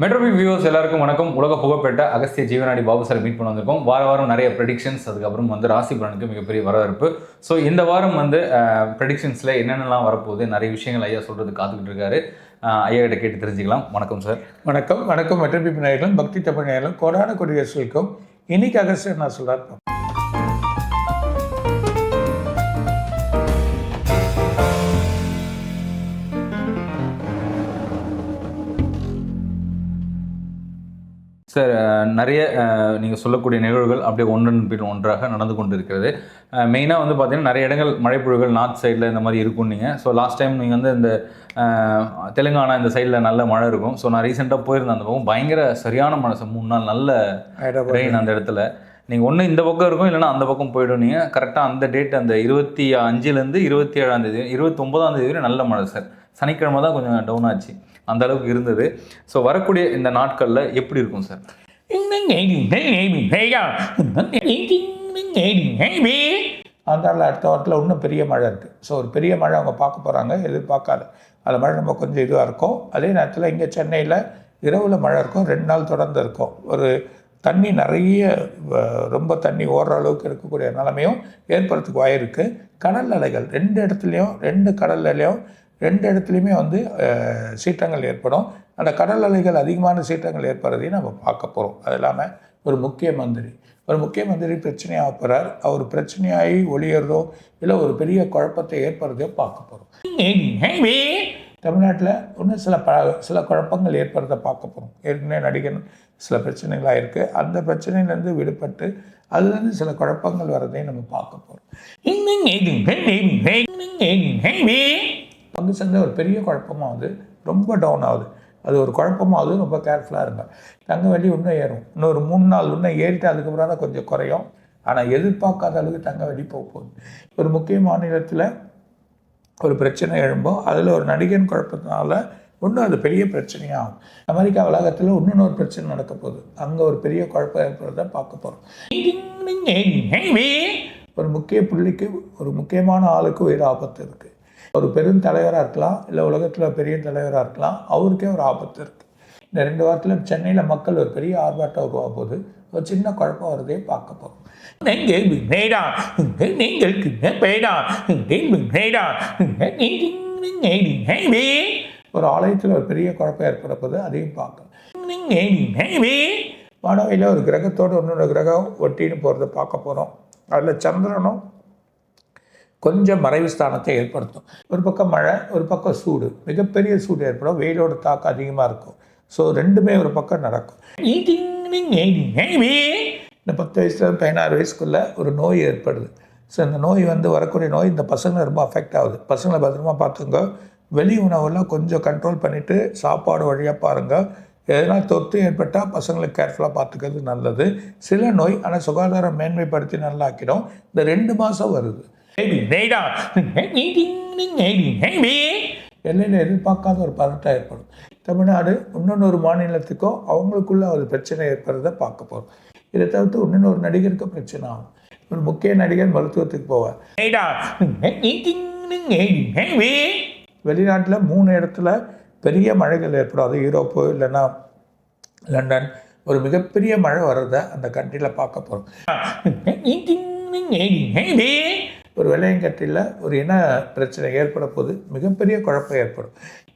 மெட்ரோபி viewers எல்லாருக்கும் வணக்கம். உலக புகழ்பெற்ற அகஸ்திய ஜீவனாடி பாபு சார் மீட் பண்ண வந்திருக்கோம். வார வாரம் நிறைய ப்ரெடிக்ஷன்ஸ் அதுக்கப்புறம் வந்து ராசி பலனுக்கு மிகப்பெரிய வரவேற்பு. ஸோ இந்த வாரம் வந்து ப்ரெடிக்ஷன்ஸில் என்னென்னலாம் வரப்போகுது நிறைய விஷயங்கள் ஐயா சொல்கிறது காத்துக்கிட்டு இருக்காரு. ஐயா கிட்ட கேட்டு தெரிஞ்சுக்கலாம். வணக்கம் சார். வணக்கம். வணக்கம். மெட்ரோபி நேயர்களும் பக்தி தமிழ் நேயர்களும் கோடான கொடியரசுக்கும் இன்னைக்கு அகஸ்தியர் நான் சொல்றாரு சார் நிறைய நீங்கள் சொல்லக்கூடிய நிகழ்வுகள் அப்படியே ஒன்றன் பின் ஒன்றாக நடந்து கொண்டு இருக்கிறது மெயினாக வந்து பார்த்தீங்கன்னா நிறைய இடங்கள் மழைப்பொழிவுகள் நார்த் சைடில் இந்த மாதிரி இருக்கும் நீங்கள் ஸோ லாஸ்ட் டைம் நீங்கள் வந்து இந்த தெலுங்கானா இந்த சைடில் நல்ல மழை இருக்கும். ஸோ நான் ரீசெண்டாக போயிருந்தேன் அந்த பக்கம். பயங்கர சரியான மழை சார் மூணு நாள் நல்ல ரெயின் அந்த இடத்துல. நீங்கள் ஒன்று இந்த பக்கம் இருக்கும் இல்லைன்னா அந்த பக்கம் போய்டும் நீங்கள் கரெக்டாக அந்த டேட் அந்த இருபத்தி அஞ்சுலேருந்து இருபத்தி ஏழாம் தேதி இருபத்தி ஒன்பதாம் தேதி வரை நல்ல மழை சார். சனிக்கிழமை தான் கொஞ்சம் டவுன் ஆச்சு. அந்த அளவுக்கு இருந்தது. ஸோ வரக்கூடிய இந்த நாட்களில் எப்படி இருக்கும் சார் அந்த அடுத்த வாரத்தில் இன்னும் பெரிய மழை இருக்குது ஸோ ஒரு பெரிய மழை அவங்க பார்க்க போகிறாங்க எதிர்பார்க்காது. அந்த மழை நம்ம கொஞ்சம் இதுவாக இருக்கும். அதே நேரத்தில் இங்கே சென்னையில் இரவில் மழை இருக்கும் ரெண்டு நாள் தொடர்ந்து இருக்கும். ஒரு தண்ணி நிறைய ரொம்ப தண்ணி ஓடுற அளவுக்கு இருக்கக்கூடிய நிலைமையும் ஏற்படுறதுக்கு வாயிருக்கு கடல் அலைகள் ரெண்டு இடத்துலையும் ரெண்டு கடல் அலையும் ரெண்டு இடத்துலையுமே வந்து சீற்றங்கள் ஏற்படும். அந்த கடல் அலைகள் அதிகமான சீற்றங்கள் ஏற்படுறதையும் நம்ம பார்க்க போகிறோம் அது இல்லாமல் ஒரு முக்கிய மந்திரி. ஒரு முக்கிய மந்திரி பிரச்சனையாக போகிறார் அவர் பிரச்சனையாகி ஒளியறதோ இல்லை ஒரு பெரிய குழப்பத்தை ஏற்படுறதையோ பார்க்க போகிறோம் தமிழ்நாட்டில் இன்னும் சில ப சில குழப்பங்கள் ஏற்படுறத பார்க்க போகிறோம் ஏற்கனவே நடிகன் சில பிரச்சனைகளாக இருக்குது அந்த பிரச்சனையிலேருந்து விடுபட்டு அதுலேருந்து சில குழப்பங்கள் வரதையும் நம்ம பார்க்க போகிறோம் பங்கு சந்தை ஒரு பெரிய குழப்பமாகுது. ரொம்ப டவுன் ஆகுது. அது ஒரு குழப்பமாகுது ரொம்ப கேர்ஃபுல்லாக இருங்க. தங்க வெள்ளி இன்னும் ஏறும். இன்னொரு மூணு நாள் இன்னும் ஏறிட்டு அதுக்கப்புறம் தான் கொஞ்சம் குறையும். ஆனால் எதிர்பார்க்காத அளவுக்கு தங்க வெள்ளி போக போகுது. ஒரு முக்கிய மாநிலத்தில் ஒரு பிரச்சனை எழும்பும். அதில் ஒரு நடிகன் குழப்பத்தினால இன்னும் அது பெரிய பிரச்சனையாகும். அமெரிக்கா உலகத்தில் இன்னொன்று ஒரு பிரச்சனை நடக்க போகுது. அங்கே ஒரு பெரிய குழப்பம் ஏற்படுறத பார்க்க போகிறோம் ஒரு முக்கிய புள்ளிக்கு ஒரு முக்கியமான ஆளுக்கு உயிர் ஆபத்து இருக்குது ஒரு பெரும் தலைவராக இருக்கலாம் இல்லை உலகத்தில் பெரிய தலைவராக இருக்கலாம் அவருக்கே ஒரு ஆபத்து இருக்குது இந்த ரெண்டு வாரத்தில் சென்னையில் மக்கள் ஒரு பெரிய ஆர்ப்பாட்டம் உருவாக போகுது. ஒரு சின்ன குழப்பம் வருதே பார்க்க போகிறோம் ஒரு ஆலயத்தில் ஒரு பெரிய குழப்பம் ஏற்பட போது அதையும் பார்க்கலாம். வானவையில் ஒரு கிரகத்தோடு இன்னொரு கிரகம் ஒட்டின்னு போகிறத பார்க்க போகிறோம் அதில் சந்திரனும் கொஞ்சம் மறைவு ஸ்தானத்தை ஏற்படுத்தும். ஒரு பக்கம் மழை ஒரு பக்கம் சூடு. மிகப்பெரிய சூடு ஏற்படும். வெயிலோட தாக்கம் அதிகமாக இருக்கும். ஸோ ரெண்டுமே ஒரு பக்கம் நடக்கும். இந்த பத்து வயசுல பதினாறு வயசுக்குள்ளே ஒரு நோய் ஏற்படுது. ஸோ இந்த நோய் வந்து வரக்கூடிய நோய் இந்த பசங்களை ரொம்ப அஃபெக்ட் ஆகுது. பசங்களை பத்திரமா பார்த்துங்க. வெளி உணவெல்லாம் கொஞ்சம் கண்ட்ரோல் பண்ணிவிட்டு சாப்பாடு வழியாக பாருங்கள் எதனா தொற்று ஏற்பட்டால் பசங்களை கேர்ஃபுல்லாக பார்த்துக்கிறது நல்லது. சில நோய் ஆனால் சுகாதாரம் மேன்மைப்படுத்தி நல்லா ஆக்கிடும் இந்த ரெண்டு மாதம் வருது. எல்லையில் எதிர்பார்க்காத ஒரு பதட்டம் ஏற்படும். தமிழ்நாடு இன்னொன்று மாநிலத்துக்கோ அவங்களுக்குள்ள ஒரு பிரச்சனை ஏற்படுறத பார்க்க போகிறோம் இதை தவிர்த்து இன்னொன்று ஒரு நடிகருக்கு பிரச்சனை ஆகும். ஒரு முக்கிய நடிகர் மருத்துவத்துக்கு போவார். வெளிநாட்டில் மூணு இடத்துல பெரிய மழைகள் ஏற்படும். அது யூரோப்பு இல்லைன்னா லண்டன். ஒரு மிகப்பெரிய மழை வர்றதை அந்த கண்ட்ரியில் பார்க்க போகிறோம் ஒரு வெள்ளையங்கட்டியில் ஒரு இன பிரச்சனை ஏற்பட போது மிகப்பெரிய குழப்பம் ஏற்படும்.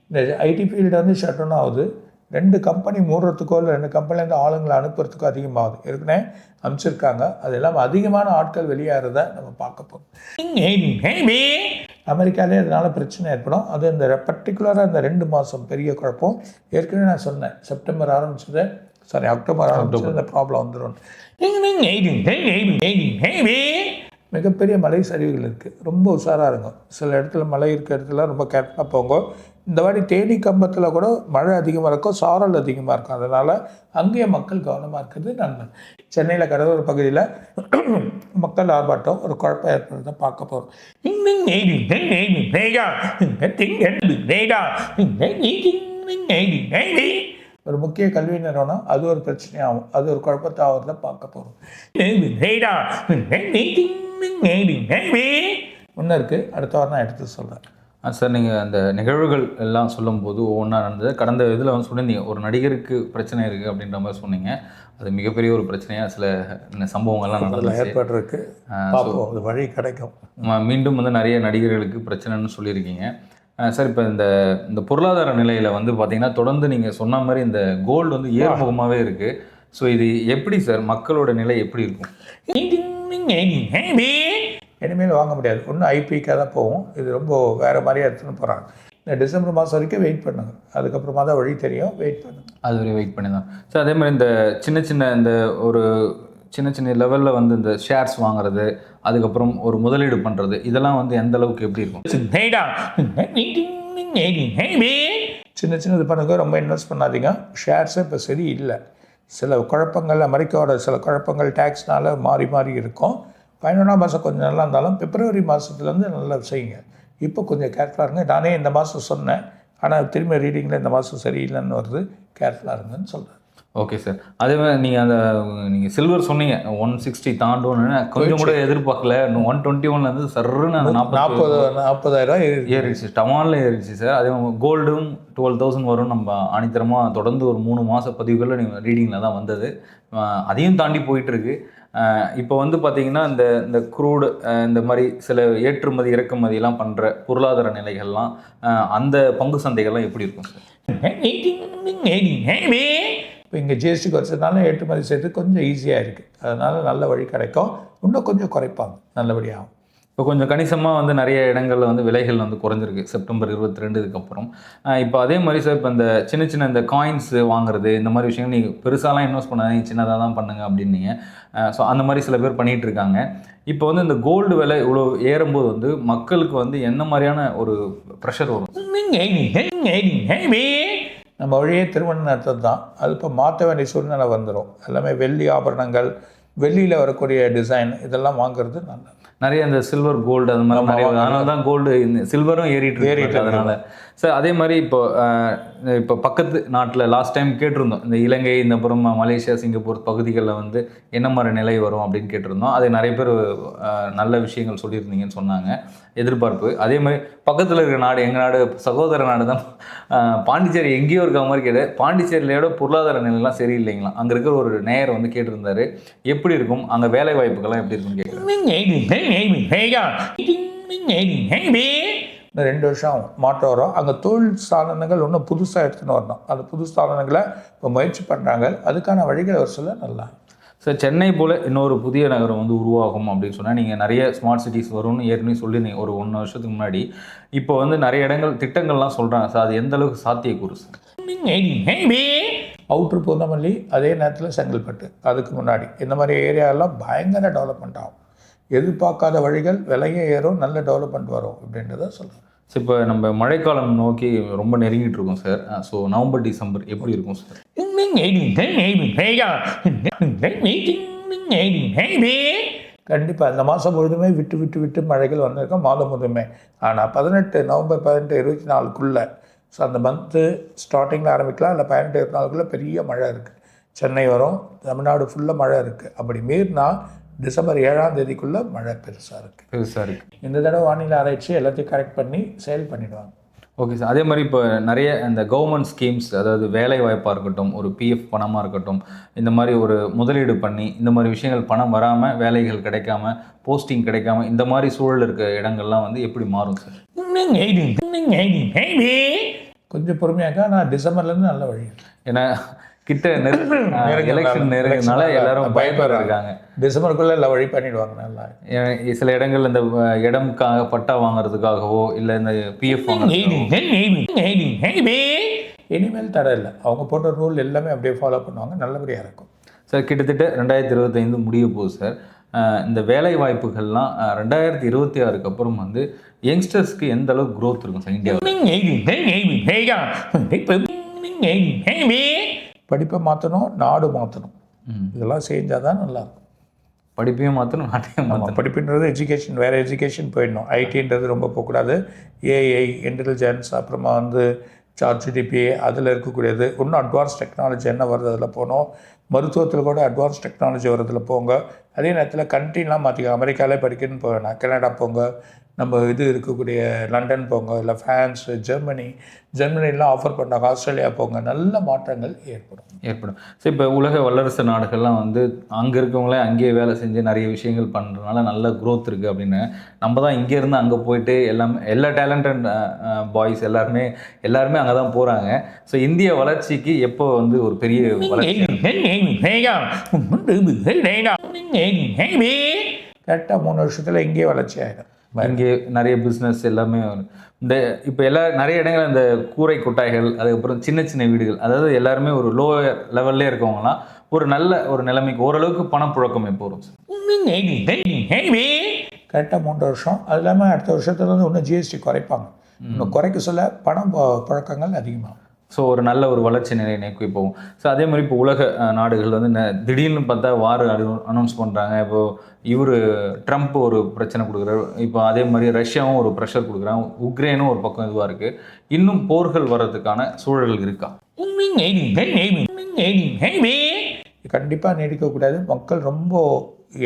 இந்த ஐடி ஃபீல்டு வந்து ஷட் டவுன் ஆகுது. ரெண்டு கம்பெனி மூடுறதுக்கோ இல்லை ரெண்டு கம்பெனிலேருந்து ஆளுங்களை அனுப்புறதுக்கோ அதிகமாகுது. ஏற்கனவே அனுப்பிச்சிருக்காங்க. அது இல்லாமல் அதிகமான ஆட்கள் வெளியேறத நம்ம பார்க்க போகிறோம் அமெரிக்காலே அதனால பிரச்சனை ஏற்படும். அது இந்த பர்டிகுலராக இந்த ரெண்டு மாதம் பெரிய குழப்பம். ஏற்கனவே நான் சொன்னேன். செப்டம்பர் ஆரம்பிச்சது. சாரி அக்டோபர் ஆரம்பிச்சது இந்த ப்ராப்ளம் வந்துடும் மிகப்பெரிய மலை சரிவுகள் இருக்குது ரொம்ப உஷாராக இருக்கும் சில இடத்துல மலை இருக்கிற இடத்துல ரொம்ப கேர்ஃபுல்லாக போங்க இந்த மாதிரி தேனி கம்பத்தில் கூட மழை அதிகமாக இருக்கும் சாரல் அதிகமாக இருக்கும் அதனால் அங்கேயே மக்கள் கவனமாக இருக்கிறது நன்மை சென்னையில் கடலூர் பகுதியில் மக்கள் ஆர்ப்பாட்டம் ஒரு குழப்பம் ஏற்படுறத பார்க்க போகிறோம் ஒரு முக்கிய கல்வி நிறுவனம் அது ஒரு பிரச்சனையாகும். அது ஒரு குழப்பத்தை ஆகிறத பார்க்க போகிறோம் முன்ன இருக்குது அடுத்த வாரம் நான் எடுத்து சொல்கிறேன் சார் நீங்கள் அந்த நிகழ்வுகள் எல்லாம் சொல்லும்போது ஒவ்வொன்றா நடந்தது. கடந்த இதில் வந்து சொல்லியிருந்தீங்க ஒரு நடிகருக்கு பிரச்சனை இருக்குது அப்படின்ற மாதிரி சொன்னீங்க. அது மிகப்பெரிய ஒரு பிரச்சனையாக சில சம்பவங்கள்லாம் நடந்துச்சு. ஏற்பட்டிருக்கு. அது வழி கிடைக்கும். மீண்டும் வந்து நிறைய நடிகர்களுக்கு பிரச்சனைன்னு சொல்லியிருக்கீங்க. சார் இப்போ இந்த இந்த பொருளாதார நிலையில் வந்து பார்த்தீங்கன்னா தொடர்ந்து நீங்கள் சொன்ன மாதிரி இந்த கோல்டு வந்து ஏறுமுகமாகவே இருக்குது ஸோ இது எப்படி சார்? மக்களோட நிலை எப்படி இருக்கும்? இனிமேல் வாங்க முடியாது. ஒன்றும் ஐபிக்காக தான் போகும். இது ரொம்ப வேறு மாதிரியாக எடுத்துன்னு போகிறாங்க இந்த டிசம்பர் மாதம் வரைக்கும் வெயிட் பண்ணுங்க. அதுக்கப்புறமா தான் வழி தெரியும். வெயிட் பண்ணுங்க. அது வரை வெயிட் பண்ணி தான் சார் அதே மாதிரி இந்த சின்ன சின்ன இந்த ஒரு சின்ன சின்ன லெவலில் வந்து இந்த ஷேர்ஸ் வாங்குறது அதுக்கப்புறம் ஒரு முதலீடு பண்ணுறது இதெல்லாம் வந்து எந்த அளவுக்கு எப்படி இருக்கும்? சின்ன சின்னது பண்ணுங்க ரொம்ப இன்வெஸ்ட் பண்ணாதீங்க. ஷேர்ஸே இப்போ சரி இல்லை. சில குழப்பங்கள் அமெரிக்காவோட சில குழப்பங்கள் டேக்ஸ்னால மாறி மாறி இருக்கும். பதினொன்றாம் மாதம் கொஞ்சம் நல்லா இருந்தாலும் பிப்ரவரி மாதத்துலேருந்து நல்லா செய்யுங்க. இப்போ கொஞ்சம் கேர்ஃபுல்லாக இருங்க. நானே இந்த மாதம் சொன்னேன். ஆனால் திரும்ப ரீடிங்கில் இந்த மாதம் சரியில்லைன்னு வருது. கேர்ஃபுல்லாக இருங்கன்னு சொல்கிறேன் ஓகே சார் அதே மாதிரி நீங்கள் அந்த நீங்கள் சில்வர் சொன்னீங்க. ஒன் சிக்ஸ்டி தாண்டோன்னு கொஞ்சம் கூட எதிர்பார்க்கல. ஒன் டுவெண்ட்டி ஒன்லேருந்து சர்ன்னு அந்த நாற்பது நாற்பது நாற்பதாயிரம் ஏறிடுச்சு. டமானில் ஏறிடுச்சு சார் அதே கோல்டும் டுவெல் தௌசண்ட் வரும். நம்ம ஆணித்தரமாக தொடர்ந்து ஒரு மூணு மாத பதிவுகளில் நீங்கள் ரீடிங்கில் தான் வந்தது. அதையும் தாண்டி போயிட்டுருக்கு. இப்போ வந்து பார்த்தீங்கன்னா இந்த இந்த குரூடு இந்த மாதிரி சில ஏற்றுமதி இறக்குமதியெல்லாம் பண்ணுற பொருளாதார நிலைகள்லாம் அந்த பங்கு சந்தைகள்லாம் எப்படி இருக்கும் சார் இப்போ இங்கே ஜிஎஸ்டி குறைச்சதுனால ஏற்றுமதி செய்து கொஞ்சம் ஈஸியாக இருக்குது அதனால் நல்ல வழி கிடைக்கும் இன்னும் கொஞ்சம் குறைப்பாங்க நல்லபடியாகும் இப்போ கொஞ்சம் கணிசமாக வந்து நிறைய இடங்களில் வந்து விலைகள் வந்து குறைஞ்சிருக்கு செப்டம்பர் இருபத்தி ரெண்டுக்கு அப்புறம் இப்போ அதே மாதிரி சார் இப்போ இந்த சின்ன சின்ன இந்த காயின்ஸ் வாங்குறது இந்த மாதிரி விஷயங்கள் நீங்கள் பெருசாலாம் இன்வெஸ்ட் பண்ணாதீங்க சின்னதாக தான் பண்ணுங்க அப்படின்னீங்க ஸோ அந்த மாதிரி சில பேர் பண்ணிகிட்டு இருக்காங்க இப்போ வந்து இந்த கோல்டு விலை இவ்வளோ ஏறும்போது வந்து மக்களுக்கு வந்து என்ன மாதிரியான ஒரு ப்ரெஷர் வரும் நம்ம வழியே திருமண நடத்தது தான். அது இப்போ மாற்ற வேண்டிய சூழ்நிலை வந்துடும் எல்லாமே வெள்ளி ஆபரணங்கள் வெள்ளியில் வரக்கூடிய டிசைன் இதெல்லாம் வாங்குறது நல்லது. நிறைய இந்த சில்வர் கோல்டு அந்த மாதிரி அதனால தான் கோல்டு சில்வரும் ஏறிட்டு ஏறிட்டு அதனால சார் அதே மாதிரி இப்போ இப்போ பக்கத்து நாட்டில் லாஸ்ட் டைம் கேட்டிருந்தோம் இந்த இலங்கை இந்த அப்புறம் மலேசியா சிங்கப்பூர் பகுதிகளில் வந்து என்ன மாதிரி நிலை வரும் அப்படின்னு கேட்டிருந்தோம் அது நிறைய பேர் நல்ல விஷயங்கள் சொல்லியிருந்தீங்கன்னு சொன்னாங்க எதிர்பார்ப்பு அதே மாதிரி பக்கத்தில் இருக்கிற நாடு எங்கள் நாடு சகோதர நாடு தான் பாண்டிச்சேரி எங்கேயோ இருக்க மாதிரி கேட்டு பாண்டிச்சேரியோட பொருளாதார நிலைலாம் சரியில்லைங்களா அங்கே இருக்கிற ஒரு நேயர் வந்து கேட்டிருந்தாரு எப்படி இருக்கும் அங்கே வேலை வாய்ப்புகள்லாம் எப்படி இருக்கும்னு கேட்குறேன் இன்னும் ரெண்டு வருஷம் ஆகும். மாற்றம் வரும். அங்கே தொழில் சாதனங்கள் இன்னும் புதுசாக எடுத்துன்னு வரணும். அந்த புது சாதனங்களை இப்போ முயற்சி பண்ணுறாங்க அதுக்கான வழிகளை ஒரு சொல்ல நல்லா சார் சென்னை போல் இன்னொரு புதிய நகரம் வந்து உருவாகும் அப்படின்னு சொன்னால் நீங்கள் நிறைய ஸ்மார்ட் சிட்டிஸ் வரும்னு ஏற்கனவே சொல்லியிருந்தீங்க. ஒரு ஒன்று வருஷத்துக்கு முன்னாடி. இப்போ வந்து நிறைய இடங்கள் திட்டங்கள்லாம் சொல்கிறாங்க சார் அது எந்த அளவுக்கு சாத்தியக்கூறு சார்? அவுட்ரு பூந்தமல்லி அதே நேரத்தில் செங்கல்பட்டு. அதுக்கு முன்னாடி. இந்த மாதிரி ஏரியாவெல்லாம் பயங்கர டெவலப்மெண்ட் ஆகும். எதிர்பார்க்காத வழிகள் விலையே ஏறும் நல்ல டெவலப்மெண்ட் வரும் அப்படின்றத சொல்கிறேன் சார் இப்போ நம்ம மழைக்காலம் நோக்கி ரொம்ப நெருங்கிட்டு இருக்கோம் சார் ஸோ நவம்பர் டிசம்பர் எப்படி இருக்கும் சார் கண்டிப்பாக இந்த மாதம் முழுதுமே விட்டு விட்டு விட்டு மழைகள் வந்திருக்கும் மாதம் முழுதுமே ஆனால் பதினெட்டு நவம்பர் பதினெட்டு இருபத்தி நாலுக்குள்ளே ஸோ அந்த மந்த்து ஸ்டார்டிங்கில் ஆரம்பிக்கலாம் இல்லை பதினெட்டு இருபத்தி நாலுக்குள்ளே பெரிய மழை இருக்குது சென்னை வரும் தமிழ்நாடு ஃபுல்லாக மழை இருக்குது அப்படி மீறினா டிசம்பர் ஏழாம் தேதிக்குள்ளே மழை பெருசாக இருக்குது பெருசாக இருக்குது இந்த தடவை வானிலை ஆராய்ச்சி எல்லாத்தையும் கரெக்ட் பண்ணி செயல் பண்ணிடுவாங்க. Okay sir. அதே மாதிரி இப்போ நிறைய இந்த கவர்மெண்ட் ஸ்கீம்ஸ் அதாவது வேலை வாய்ப்பாக இருக்கட்டும் ஒரு பிஎஃப் பணமாக இருக்கட்டும் இந்த மாதிரி ஒரு முதலீடு பண்ணி இந்த மாதிரி விஷயங்கள் பணம் வராமல் வேலைகள் கிடைக்காம போஸ்டிங் கிடைக்காம இந்த மாதிரி சூழல் இருக்க இடங்கள்லாம் வந்து எப்படி மாறும் சார்? கொஞ்சம் பொறுமையாக நான் டிசம்பர்லேருந்து நல்ல வழி ஏன்னா கிட்ட எலெக்ஷன் நெருங்கினால எல்லாரும் இருக்காங்க டிசம்பருக்குள்ளே எல்லா வழி பண்ணிடுவாங்க நல்லா. சில இடங்கள் இந்த இடம்காக பட்டா வாங்குறதுக்காகவோ இல்லை இந்த பிஎஃப் இனிமேல் தடை இல்லை. அவங்க போட்ட ரூல் எல்லாமே அப்படியே ஃபாலோ பண்ணுவாங்க. நல்லபடியாக இருக்கும். சார் கிட்டத்தட்ட ரெண்டாயிரத்தி இருபத்தைந்து முடிய போகுது சார் இந்த வேலை வாய்ப்புகள்லாம் ரெண்டாயிரத்தி இருபத்தி ஆறுக்கு அப்புறம் வந்து யங்ஸ்டர்ஸ்க்கு எந்த அளவுக்கு growth இருக்கும் சார் இந்தியாவில்? படிப்பை மாற்றணும் நாடு மாற்றணும். இதெல்லாம் செஞ்சால் தான் நல்லாயிருக்கும். படிப்பையும் மாற்றணும் நாட்டையும் மாற்றணும் படிப்புன்றது எஜுகேஷன் வேறு எஜுகேஷன் போயிடணும். ஐடின்றது ரொம்ப போகக்கூடாது. ஏஐ இன்டெலிஜென்ஸ் அப்புறமா வந்து சார்ட் ஜிடிபி அதில் இருக்கக்கூடியது. இன்னும் அட்வான்ஸ் டெக்னாலஜி என்ன வருது அதில் போகணும். மருத்துவத்தில் கூட அட்வான்ஸ் டெக்னாலஜி வரதுல போங்க. அதே நேரத்தில் கண்ட்ரிலாம் மாற்றிக்க அமெரிக்காலே படிக்கணும்னு போக வேணாம் கனடா போங்க. நம்ம இது இருக்கக்கூடிய லண்டன் போங்க இல்லை ஃப்ரான்ஸ் ஜெர்மனி ஜெர்மனிலாம் ஆஃபர் பண்ணாங்க ஆஸ்திரேலியா போங்க நல்ல மாற்றங்கள் ஏற்படும். ஏற்படும். ஸோ இப்போ உலக வல்லரசு நாடுகள்லாம் வந்து அங்கே இருக்கவங்களே அங்கேயே வேலை செஞ்சு நிறைய விஷயங்கள் பண்ணுறதுனால நல்ல growth இருக்குது அப்படின்னு. நம்ம தான் இங்கேருந்து அங்கே போயிட்டு எல்லாமே எல்லா டேலண்டட் பாய்ஸ் எல்லாருமே எல்லாருமே அங்கே தான் போகிறாங்க ஸோ இந்திய வளர்ச்சிக்கு எப்போ வந்து ஒரு பெரிய வளர்ச்சி? கரெக்டாக மூணு வருஷத்தில் இங்கேயே வளர்ச்சி ஆகிடும் இங்கே நிறைய பிஸ்னஸ் எல்லாமே வரும். இந்த இப்போ எல்லா நிறைய இடங்கள் இந்த கூரை கொட்டாய்கள் அதுக்கப்புறம் சின்ன சின்ன வீடுகள் அதாவது எல்லாருமே ஒரு லோ லெவல்லே இருக்கவங்கலாம் ஒரு நல்ல ஒரு நிலைமைக்கு ஓரளவுக்கு பணப்புழக்கம் எப்போ வரும்? சார் கரெக்டாக மூன்று வருஷம். அது இல்லாமல் அடுத்த வருஷத்துல இருந்து இன்னும் ஜிஎஸ்டி குறைப்பாங்க. இன்னும் குறைக்க சொல்ல பணம் ப- புழக்கங்கள் அதிகமாகும். ஸோ ஒரு நல்ல ஒரு வளர்ச்சி நிலையை நோக்கி போகும். ஸோ அதே மாதிரி இப்போ உலக நாடுகள் வந்து திடீர்னு பார்த்தா வார் அனௌன்ஸ் பண்ணுறாங்க இப்போ இவர் ட்ரம்ப் ஒரு பிரச்சனை கொடுக்குறாரு. இப்போ அதே மாதிரி ரஷ்யாவும் ஒரு ப்ரெஷர் கொடுக்குறாங்க. உக்ரைனும் ஒரு பக்கம் இதுவாக இருக்குது இன்னும் போர்கள் வர்றதுக்கான சூழல் இருக்கா? கண்டிப்பாக நீடிக்கக்கூடாது மக்கள் ரொம்ப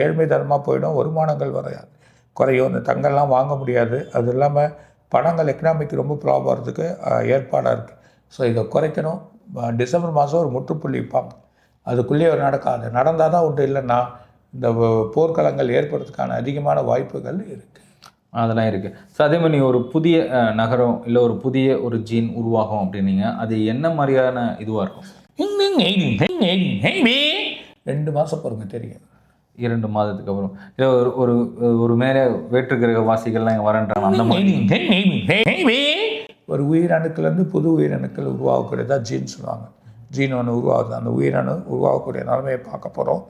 ஏழ்மைத்தனமாக போயிடும். வருமானங்கள் வரையாது குறையும். இந்த தங்கம்லாம் வாங்க முடியாது. அது இல்லாமல் பணங்கள் எக்கனாமிக் ரொம்ப ப்ராப்ளம் வரதுக்கு ஏற்பாடாக இருக்குது ஸோ இதை குறைக்கணும் டிசம்பர் மாதம் ஒரு முற்றுப்புள்ளி வைப்பாங்க அதுக்குள்ளேயே ஒரு நடக்காது நடந்தால் தான் உண்டு இல்லைன்னா இந்த போர்க்களங்கள் ஏற்படுறதுக்கான அதிகமான வாய்ப்புகள் இருக்குது அதெல்லாம் இருக்குது ஸோ அதே மாதிரி ஒரு புதிய நகரம் இல்லை ஒரு புதிய ஒரு ஜீன் உருவாகும் அப்படின்னீங்க அது என்ன மாதிரியான இதுவாக இருக்கும் ரெண்டு மாதம் பொறுங்க தெரியும் இரண்டு மாதத்துக்கு அப்புறம் இல்லை ஒரு ஒரு ஒரு மேலே வேற்றுக்கிரக வாசிகள்லாம் வரன்றாங்க அந்த மாதிரி ஒரு உயிரணுக்கள்லேருந்து புது உயிரணுக்கள் உருவாகக்கூடியதாக ஜீன் சொல்லுவாங்க. ஜீன் ஒன்று உருவாகுது. அந்த உயிரணு உருவாகக்கூடிய நிலைமையை பார்க்க போகிறோம்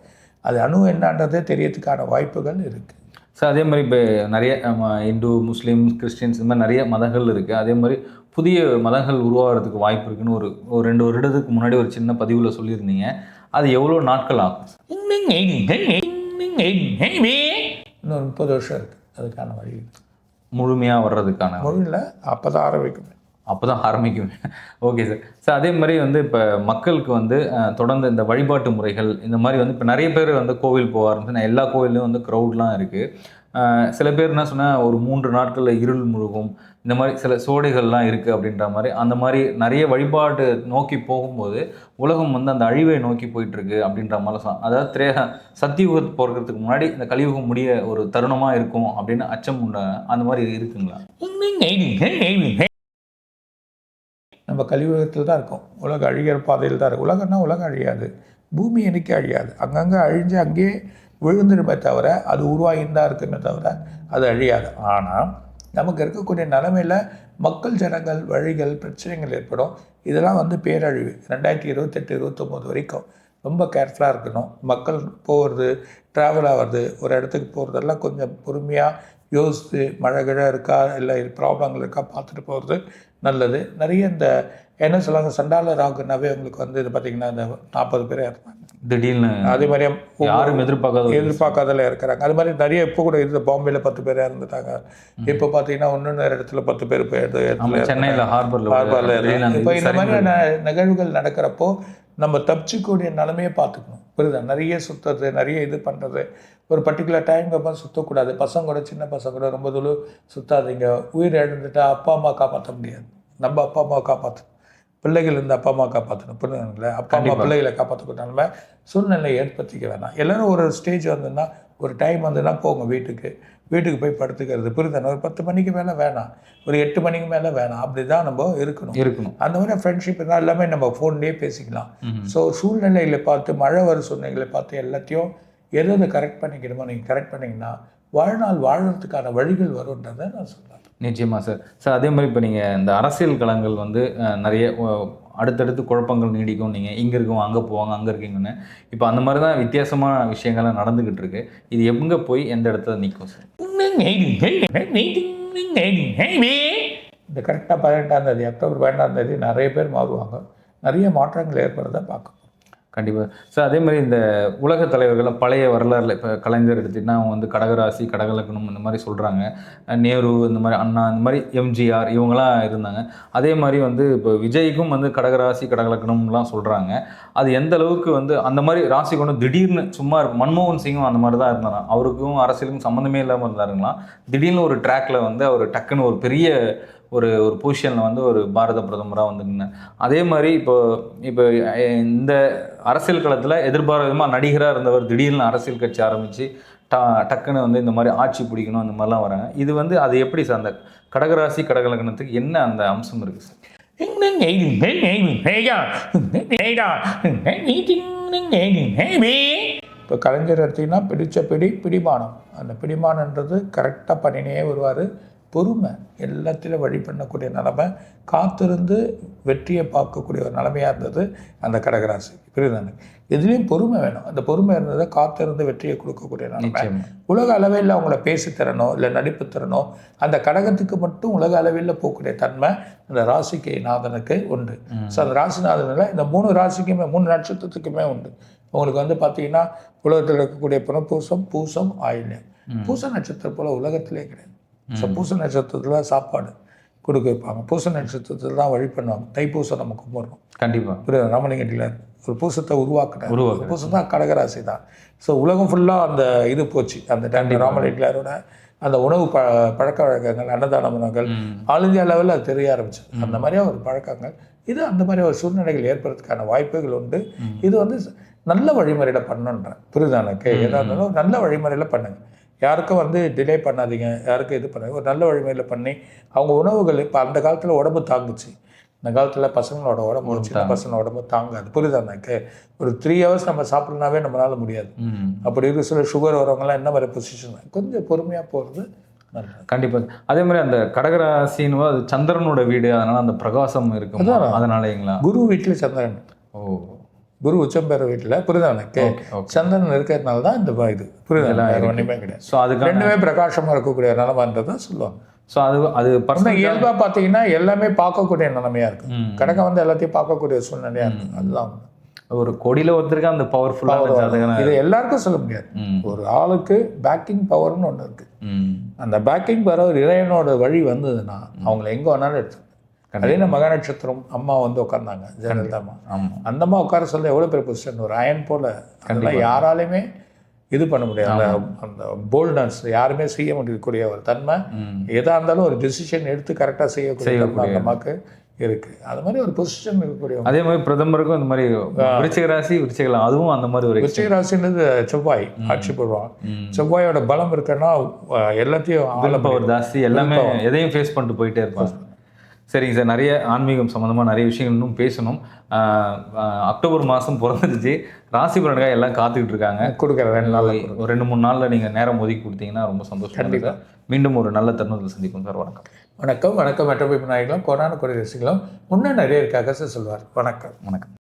அது அணு என்னன்றதே தெரியறதுக்கான வாய்ப்புகள் இருக்குது ஸோ அதே மாதிரி இப்போ நிறைய இந்து முஸ்லீம் கிறிஸ்டின்ஸ் இந்த மாதிரி நிறைய மதங்கள் இருக்குது அதே மாதிரி புதிய மதங்கள் உருவாகிறதுக்கு வாய்ப்பு இருக்குன்னு ஒரு ஒரு ரெண்டு வருடத்துக்கு முன்னாடி ஒரு சின்ன பதிவில் சொல்லியிருந்தீங்க. அது எவ்வளோ நாட்கள் ஆகும்? இன்னொரு முப்பது வருஷம் இருக்குது அதுக்கான வழி. முழுமையாக வர்றதுக்கான மொழியில் அப்போ தான் ஆரம்பிக்கும். அப்போ தான் ஆரம்பிக்குமே. ஓகே சார் சார் அதே மாதிரி வந்து இப்போ மக்களுக்கு வந்து தொடர்ந்து இந்த வழிபாட்டு முறைகள் இந்த மாதிரி வந்து இப்போ நிறைய பேர் வந்து கோவில் போக ஆரம்பிச்சு எல்லா கோவில்லையும் வந்து க்ரௌட்லாம் இருக்குது சில பேர் என்ன சொன்னால் ஒரு மூன்று நாட்களில் இருள் முழுகும். இந்த மாதிரி சில சோடைகள்லாம் இருக்குது அப்படின்ற மாதிரி. அந்த மாதிரி நிறைய வழிபாடு நோக்கி போகும்போது உலகம் வந்து அந்த அழிவை நோக்கி போயிட்டுருக்கு அப்படின்ற மாதிரி சொல் அதாவது திரே சத்தியுகம் போகிறதுக்கு முன்னாடி இந்த கலியுகம் முடிய ஒரு தருணமாக இருக்கும் அப்படின்னு அச்சம் உண்ட அந்த மாதிரி இருக்குங்களா? நம்ம கலியுகத்தில் தான் இருக்கோம். உலக அழிகிற பாதையில் தான் இருக்கும் உலகம்னா உலகம் அழியாது. பூமி என்னைக்கு அழியாது? அங்கங்கே அழிஞ்சு அங்கேயே விழுந்துடுமே தவிர அது உருவாகின்னு தான் இருக்குமே தவிர அது அழியாது. ஆனால் நமக்கு இருக்கக்கூடிய நிலமையில் மக்கள் ஜனங்கள் வழிகள் பிரச்சனைகள் ஏற்படும். இதெல்லாம் வந்து பேரழிவு. ரெண்டாயிரத்தி இருபத்தெட்டு இருபத்தொம்போது வரைக்கும் ரொம்ப கேர்ஃபுல்லாக இருக்கணும். மக்கள் போகிறது ட்ராவல் ஆகிறது ஒரு இடத்துக்கு போகிறதெல்லாம் கொஞ்சம் பொறுமையாக யோசித்து மழை கிழ இருக்கா இல்லை ப்ராப்ளங்கள் இருக்கா பார்த்துட்டு போகிறது நல்லது. நிறைய இந்த என்ன சொல்லுவாங்க சண்டால ராகுனாவே உங்களுக்கு வந்து இது பார்த்தீங்கன்னா இந்த நாற்பது பேர் இருப்பாங்க திடீர்னு அதே மாதிரி யாரும் எதிர்பார்க்காத எதிர்பார்க்காதல இருக்கிறாங்க. அது மாதிரி நிறைய இப்போ கூட இருக்குது பாம்பேல பத்து பேர் இறந்துட்டாங்க. இப்போ பார்த்தீங்கன்னா ஒன்று இடத்துல பத்து பேர். சென்னையில் ஹார்பரில் ஹார்பரில் இப்போ இந்த மாதிரியான நிகழ்வுகள் நடக்கிறப்போ நம்ம தப்பிச்சுக்கூடிய நிலைமையை பார்த்துக்கணும். புரியுதா? நிறைய சுற்றுறது நிறைய இது பண்ணுறது ஒரு பர்டிகுலர் டைம் அப்புறம் சுற்றக்கூடாது பசங்க கூட சின்ன பசங்க கூட ரொம்ப தூரம் சுத்தாதீங்க. உயிர் இழந்துட்டா அப்பா அம்மா காப்பாற்ற முடியாது. நம்ம அப்பா அம்மாவை காப்பாற்றணும் பிள்ளைகள் இருந்து அப்பா அம்மா காப்பாற்றணும் புரியுதுங்களா அப்பா அம்மா. பிள்ளைகளை காப்பாற்றக்கூடிய நிலைமை சூழ்நிலை ஏற்படுத்திக்க வேணாம். எல்லாரும் ஒரு ஸ்டேஜ் வந்துன்னா ஒரு டைம் வந்துன்னா போங்க வீட்டுக்கு. வீட்டுக்கு போய் படுத்துக்கிறது புரியுதானே ஒரு பத்து மணிக்கு மேலே வேணாம். ஒரு எட்டு மணிக்கு மேலே வேணாம். அப்படி தான் நம்ம இருக்கணும். இருக்கணும். அந்த மாதிரி ஃப்ரெண்ட்ஷிப் இருந்தால் எல்லாமே நம்ம ஃபோன்லேயே பேசிக்கலாம். ஸோ சூழ்நிலைகளை பார்த்து மழை வர சூழ்நிலைகளை பார்த்து எல்லாத்தையும் எதை எதை கரெக்ட் பண்ணிக்கணுமோ நீங்கள் கரெக்ட் பண்ணிங்கன்னா வாழ்நாள் வாழறதுக்கான வழிகள் வரும்ன்றதை நான் சொல்கிறேன் நிச்சயமாக சார் சார் அதே மாதிரி இப்போ நீங்கள் இந்த அரசியல் களங்கள் வந்து நிறைய அடுத்தடுத்து குழப்பங்கள் நீடிக்கும். நீங்கள் இங்கே இருக்கவங்க அங்கே போவாங்க அங்கே இருக்கீங்கன்னு. இப்போ அந்த மாதிரி தான் வித்தியாசமான விஷயங்கள்லாம் நடந்துக்கிட்டு இருக்கு. இது எங்கே போய் எந்த இடத்துல நிற்கும் சார் இந்த கரெக்டாக பதினெட்டாம் தேதி அக்டோபர் பதினெட்டாம் தேதி நிறைய பேர் மாறுவாங்க. நிறைய மாற்றங்கள் ஏற்படுறத பார்க்கும் கண்டிப்பாக சார் அதே மாதிரி இந்த உலக தலைவர்கள் பழைய வரலாறுல இப்போ கலைஞர் எடுத்துக்கிட்டா அவங்க வந்து கடகராசி கடகலக்கணம் இந்த மாதிரி சொல்கிறாங்க நேரு இந்த மாதிரி அண்ணா இந்த மாதிரி எம்ஜிஆர் இவங்களாம் இருந்தாங்க. அதே மாதிரி வந்து இப்போ விஜய்க்கும் வந்து கடகராசி கடகலக்கணம்லாம் சொல்கிறாங்க அது எந்த அளவுக்கு வந்து அந்த மாதிரி ராசி கொண்டு திடீர்னு சும்மா இருக்கும் மன்மோகன் சிங்கும் அந்த மாதிரி தான் இருந்தாராம். அவருக்கும் அரசியலுக்கும் சம்மந்தமே இல்லாமல் இருந்தாருங்களாம். திடீர்னு ஒரு ட்ராக்ல வந்து அவர் டக்குன்னு ஒரு பெரிய ஒரு ஒரு பொசிஷனில் வந்து ஒரு பாரத பிரதமராக வந்து அதே மாதிரி இப்போ இப்போ இந்த அரசியல் களத்தில் எதிர்பாராதமாக நடிகராக இருந்தவர் திடீர்னு அரசியல் கட்சி ஆரம்பித்து ட டக்குன்னு வந்து இந்த மாதிரி ஆட்சி பிடிக்கணும் இந்த மாதிரிலாம் வராங்க. இது வந்து அது எப்படி சார்? அந்த கடகராசி கடகலக்கணத்துக்கு என்ன அந்த அம்சம் இருக்குது சார்? இப்போ கலைஞர் எடுத்திங்கன்னா பிடித்த பிடி பிடிமானம். அந்த பிடிமானன்றது கரெக்டாக பண்ணினே வருவார். பொறுமை எல்லாத்திலும் வழி பண்ணக்கூடிய நிலமை காத்திருந்து வெற்றியை பார்க்கக்கூடிய ஒரு நிலைமையாக இருந்தது அந்த கடகராசி. புரியுது எதுலேயும் பொறுமை வேணும். அந்த பொறுமை இருந்ததை காத்திருந்து வெற்றியை கொடுக்கக்கூடிய நிலைமை. உலக அளவில் அவங்கள பேசி திறனோ இல்லை நடிப்பு திறனோ அந்த கடகத்துக்கு மட்டும் உலக அளவில் போகக்கூடிய தன்மை அந்த ராசிக்கு நாதனுக்கு உண்டு. ஸோ அந்த ராசிநாதனில் இந்த மூணு ராசிக்குமே மூணு நட்சத்திரத்துக்குமே உண்டு. உங்களுக்கு வந்து பார்த்தீங்கன்னா உலகத்தில் இருக்கக்கூடிய புனப்பூசம் பூசம் ஆயில்யம். பூச நட்சத்திரம் போல் உலகத்திலே கிடையாது. ஸோ பூச நட்சத்திரத்தில் சாப்பாடு கொடுக்க வைப்பாங்க. பூச நட்சத்திரத்தில் தான் வழி பண்ணுவாங்க. தைப்பூசம் நம்ம கும்பிட்றோம். கண்டிப்பாக புரியுது? ராமலிங்கத்தில் ஒரு பூசத்தை உருவாக்குனார். உருவாக்குனார். பூசம் தான் கடகராசி தான். ஸோ உலகம் ஃபுல்லாக அந்த இது போச்சு. அந்த டைம் ராமலிங்கலாரோட அந்த உணவு ப பழக்க வழக்கங்கள் அன்னதான உணவுகள் ஆல் இந்தியா லெவலில் அது தெரிய ஆரம்பிச்சது அந்த மாதிரியா ஒரு பழக்கங்கள். இது அந்த மாதிரி ஒரு சூழ்நிலைகள் ஏற்படுறதுக்கான வாய்ப்புகள் உண்டு. இது வந்து நல்ல வழிமுறையில் பண்ணணுன்றேன் புரியுதா எனக்கு? எதாக இருந்தாலும் நல்ல வழிமுறையில் பண்ணுங்க. யாருக்கும் வந்து டிலே பண்ணாதீங்க. யாருக்கும் இது பண்ணாதீங்க. ஒரு நல்ல வழிமுறையில் பண்ணி அவங்க உணவுகள் இப்போ அந்த காலத்தில் உடம்பு தாங்குச்சு. இந்த காலத்தில் பசங்களோட உடம்பு சின்ன பசங்களோட உடம்பு தாங்காது. புரியுதா எனக்கு? ஒரு த்ரீ ஹவர்ஸ் நம்ம சாப்பிட்லனாவே நம்மளால முடியாது. அப்படி இருக்க சில சுகர் வரவங்கலாம் என்ன மாதிரி பொசிஷன் கொஞ்சம் பொறுமையாக போகிறது கண்டிப்பாக அதே மாதிரி அந்த கடகராசின்னு அது சந்திரனோட வீடு. அதனால அந்த பிரகாசம் இருக்கும். அதனாலங்களா? குரு வீட்டில் சந்திரன். ஓ. குரு உச்சம் பெற வீட்டில் புரியுதா எனக்கு சந்திரன் இருக்கிறதுனால தான் இந்த இது. புரியுதா வேற ஒன்றுமே கிடையாது. ஸோ அதுக்கான ரெண்டுமே பிரகாசமாக இருக்கக்கூடிய நிலமான்றதை சொல்லுவாங்க. ஸோ அது அது பர்சனல் இயல்பாக பார்த்தீங்கன்னா எல்லாமே பார்க்கக்கூடிய நிலைமையாக இருக்கு ம். கடகம் வந்து எல்லாத்தையும் பார்க்கக்கூடிய சூழ்நிலையாக இருக்கு அதுதான். ஒரு கொடியில் ஒருத்தருக்கு அந்த பவர்ஃபுல்லான ஜாதகம் இது எல்லாருக்கும் சொல்ல முடியாது. ஒரு ஆளுக்கு பேக்கிங் பவர்னு ஒன்று இருக்கு. ம். அந்த பேக்கிங் பவர் இறைவனோட வழி வந்ததுன்னா அவங்கள எங்கே வேணாலும் எடுத்து அதே நம்ம மக நட்சத்திரம் அம்மா வந்து உட்காந்தாங்க ஜெயலலிதா அம்மா அந்த அம்மா உட்கார சொல்ல எவ்வளோ பெரிய பொசிஷன் ஒரு அயன் போல. அதெல்லாம் யாராலையுமே இது பண்ண முடியாது. அந்த போல்ட்னஸ் யாருமே செய்ய முடியக்கூடிய ஒரு தன்மை ம். எதா இருந்தாலும் ஒரு டெசிஷன் எடுத்து கரெக்டாக செய்யக்கூடிய அந்த அம்மாக்கு இருக்கு. அது மாதிரி ஒரு பொசிஷன் இருக்கக்கூடிய அதே மாதிரி பிரதமருக்கும் இந்த மாதிரி விருச்சிக ராசி விருச்சிகலாம் அதுவும் அந்த மாதிரி ஒரு விருச்சிக ராசின்றது செவ்வாய் ஆட்சி போடுவான் ம். செவ்வாயோட பலம் இருக்குன்னா எல்லாத்தையும். பவர் ஜாஸ்தி எல்லாமே எதையும் ஃபேஸ் பண்ணிட்டு போயிட்டே இருப்பாங்க. சரிங்க சார் நிறைய ஆன்மீகம் சம்மந்தமாக நிறைய விஷயங்கள் இன்னும் பேசணும். அக்டோபர் மாதம் பிறந்துருச்சு ராசி பலனுக்காக எல்லாம் காத்துக்கிட்டு இருக்காங்க. கொடுக்குறேன் ரெண்டு நாள் ஒரு ரெண்டு மூணு நாளில் நீங்கள் நேரம் ஒதுக்கி கொடுத்தீங்கன்னா ரொம்ப சந்தோஷம் சார். மீண்டும் ஒரு நல்ல தருணத்தில் சந்திப்போம் சார். வணக்கம். வணக்கம் வணக்கம். மெட்ரோபிப் நாயகளும் கொரோனா கொடி ரசிகளும் இன்னும் நிறைய இருக்காக சார் சொல்வார். வணக்கம். வணக்கம்.